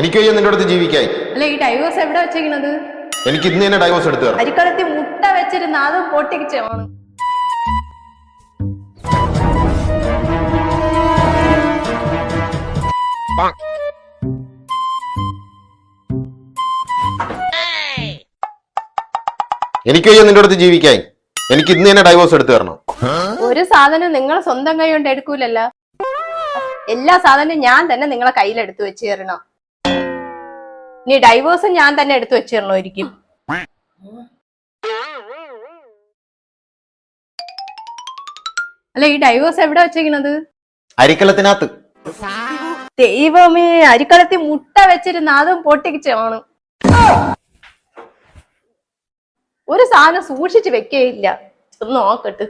എനിക്ക് വയ്യ നിന്റെ അടുത്ത് ജീവിക്കായി അല്ല ഈ ഡൈവോഴ്സ് എവിടെ വെച്ചേക്കണത്? എനിക്ക് ഇന്ന് തന്നെ ഡൈവോഴ്സ് എടുത്തു തരണം. അരിക്കളത്തി മുട്ട വെച്ചിരുന്ന അതും പൊട്ടിച്ചമാണ് എനിക്ക് വയ്യ നിന്റെ അടുത്ത് ജീവിക്കായി എനിക്ക് ഇന്ന് തന്നെ ഡൈവോഴ്സ് എടുത്തു തരണം. ഒരു സാധനം നിങ്ങൾ സ്വന്തം കൈ കൊണ്ട് എടുക്കൂലല്ല. എല്ലാ സാധനവും ഞാൻ തന്നെ നിങ്ങളെ കയ്യിലെടുത്ത് വെച്ചു വെച്ച് തരണം. ഇനി ഡൈവേഴ്സും ഞാൻ തന്നെ എടുത്തു വെച്ചിരുന്നോ തരണമായിരിക്കും അല്ല ഈ ഡൈവേഴ്സ് എവിടെ വെച്ചേക്കണത് അരിക്കളത്തിനകത്ത് ദൈവമേ അരിക്കളത്തി മുട്ട വെച്ചിരുന്ന അതും പൊട്ടിച്ചാണ് ഒരു സാധനം സൂക്ഷിച്ചു വെക്കേയില്ല. ഒന്ന് നോക്കട്ട്.